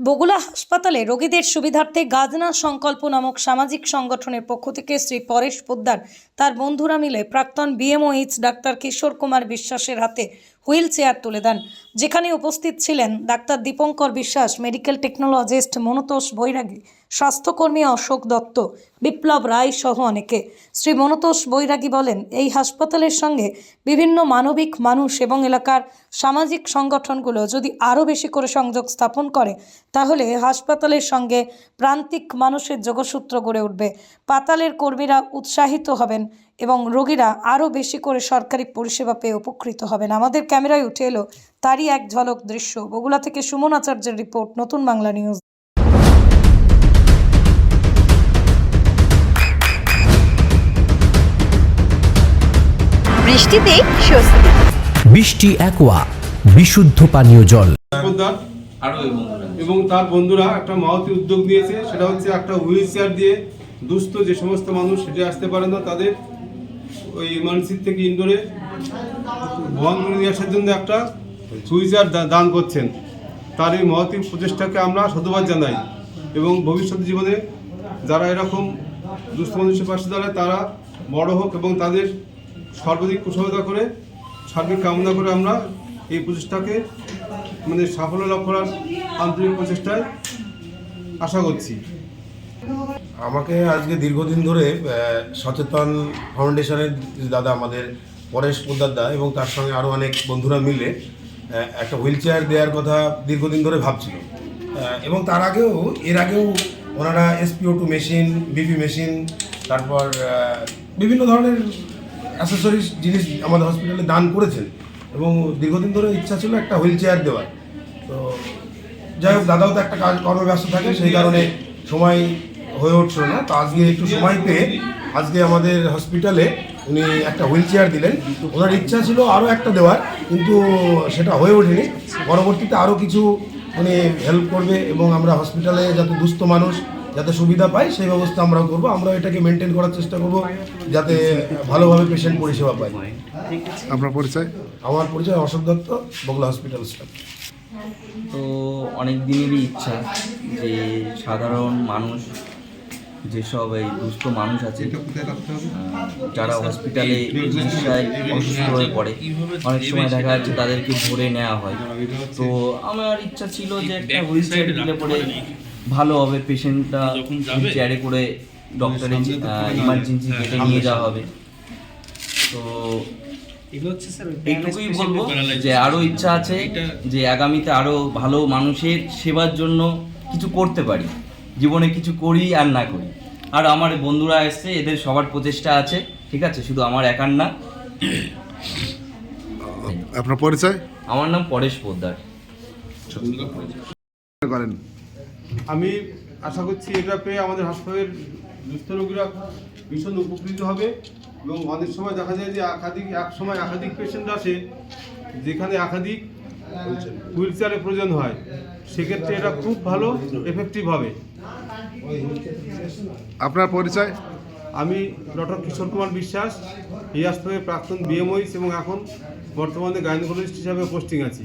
বগুলা হাসপাতালে রোগীদের সুবিধার্থে গাজনা সংকল্প নামক সামাজিক সংগঠনের পক্ষ থেকে শ্রী পরেশ পোদ্দার তার বন্ধুরা মিলে প্রাক্তন বিএমওএইচ ডাক্তার কিশোর কুমার বিশ্বাসের হাতে হুইল চেয়ার তুলে দেন। যেখানে উপস্থিত ছিলেন ডাক্তার দীপঙ্কর বিশ্বাস, মেডিকেল টেকনোলজিস্ট মনতোষ বৈরাগী স্বাস্থ্যকর্মী অশোক দত্ত, বিপ্লব রায় সহ অনেকে। শ্রী মনতোষ বৈরাগী বলেন, এই হাসপাতালের সঙ্গে বিভিন্ন মানবিক মানুষ এবং এলাকার সামাজিক সংগঠনগুলো যদি আরও বেশি করে সংযোগ স্থাপন করে, তাহলে হাসপাতালের সঙ্গে প্রান্তিক মানুষের যোগসূত্র গড়ে উঠবে। পাতালের কর্মীরা উৎসাহিত হবেন এবং রোগীরা আরও বেশি করে সরকারি পরিষেবা পেয়ে উপকৃত হবেন। আমাদের ক্যামেরায় উঠে এলো তারই এক ঝলক দৃশ্য। বগুলা থেকে সুমন আচার্যের রিপোর্ট, নতুন বাংলা নিউজ। বৃষ্টিতে স্বস্তি। বৃষ্টি অ্যাকোয়া বিশুদ্ধ পানীয় জল। এবং তার বন্ধুরা একটা মাহতি উদ্যোগ নিয়েছে সেটা হচ্ছে একটা হুইল চেয়ার দিয়ে দুস্থ যে সমস্ত মানুষ সেটা আসতে পারে না তাদের ওই ইমার্জেন্সি থেকে ইনডোরে বহন করে নিয়ে আসার জন্য একটা হুইল চেয়ার দান করছেন। তার এই মহতি প্রচেষ্টাকে আমরা সাধুবাদ জানাই এবং ভবিষ্যৎ জীবনে যারা এরকম দুস্থ মানুষের পাশে দাঁড়ায় তারা বড় হোক এবং তাদের সর্বাধিক কুসহতা করে সার্বিক কামনা করে আমরা এই প্রচেষ্টাকে মানে সাফল্য লাভ করার আন্তরিক প্রচেষ্টায় আশা করছি। আমাকে আজকে দীর্ঘদিন ধরে সচেতন ফাউন্ডেশনের দাদা আমাদের পরেশ পোদ্দার দা এবং তার সঙ্গে আরও অনেক বন্ধুরা মিলে একটা হুইল চেয়ার দেওয়ার কথা দীর্ঘদিন ধরে ভাবছিল। এবং তার আগেও, এর আগেও ওনারা SPO two machine BP machine তারপর বিভিন্ন ধরনের অ্যাসেসরিজ জিনিস আমাদের হসপিটালে দান করেছেন এবং দীর্ঘদিন ধরে ইচ্ছা ছিল একটা হুইল চেয়ার দেওয়ার। তো যাই হোক, দাদাও তো একটা কাজ কর্মব্যস্ত থাকে, সেই কারণে সময় হয়ে উঠছিল না। তো আজকে একটু সময় পেয়ে আজকে আমাদের হসপিটালে উনি একটা হুইল চেয়ার দিলেন। ওনার ইচ্ছা ছিল আরও একটা দেওয়ার, কিন্তু সেটা হয়ে ওঠেনি। পরবর্তীতে আরও কিছু উনি হেল্প করবে এবং আমরা হসপিটালে যাতে দুস্থ মানুষ যাতে সুবিধা পায় সেই ব্যবস্থা আমরাও করব। আমরা এটাকে মেনটেন করার চেষ্টা করব যাতে ভালোভাবে পেশেন্ট পরিষেবা পায় আপনার পরিচয়? আমার পরিচয় অশোক দত্ত বগলা হসপিটাল স্টাফ তো অনেক দিনেরই ইচ্ছা যে সাধারণ মানুষ যেসব এই দুস্থ মানুষ আছে যারা হসপিটালে চিকিৎসায় অসুস্থ হয়ে পড়ে অনেক সময় দেখা যাচ্ছে তাদেরকে ধরে নেওয়া হয়। তো আমার ইচ্ছা ছিল যে একটা হুইল চেয়ার দিলে পরে ভালো হবে পেশেন্টটা চেয়ারে করে ডক্টরের ইমার্জেন্সি গেটে নিয়ে যাওয়া হবে। তো এইটুকুই বলব যে আরও ইচ্ছা আছে যে আগামীতে আরও ভালো মানুষের সেবার জন্য কিছু করতে পারি। জীবনে কিছু করি আর না করি। আর আমার বন্ধুরা এসছে এদের সবার প্রচেষ্টা আছে ঠিক আছে? শুধু আমার একার না। আপনার পরিচয়? আমার নাম পরেশ পোদ্দার। করেন। আমি আশা করছি এটা পেয়ে আমাদের হাসপাতালের দুস্থ রোগীরা ভীষণ উপকৃত হবে এবং অনেক সময় দেখা যায় যে একাধিক এক সময় একাধিক পেশেন্ট আসে যেখানে একাধিক হুইল চেয়ারের প্রয়োজন হয়। সেক্ষেত্রে এটা খুব ভালো এফেক্টিভ হবে। আপনার পরিচয়? আমি ডক্টর কিশোর কুমার বিশ্বাস এই হাসপাতালের প্রাক্তন বিএমওইস এবং এখন বর্তমানে গাইনোকোলজিস্ট হিসাবে পোস্টিং আছি।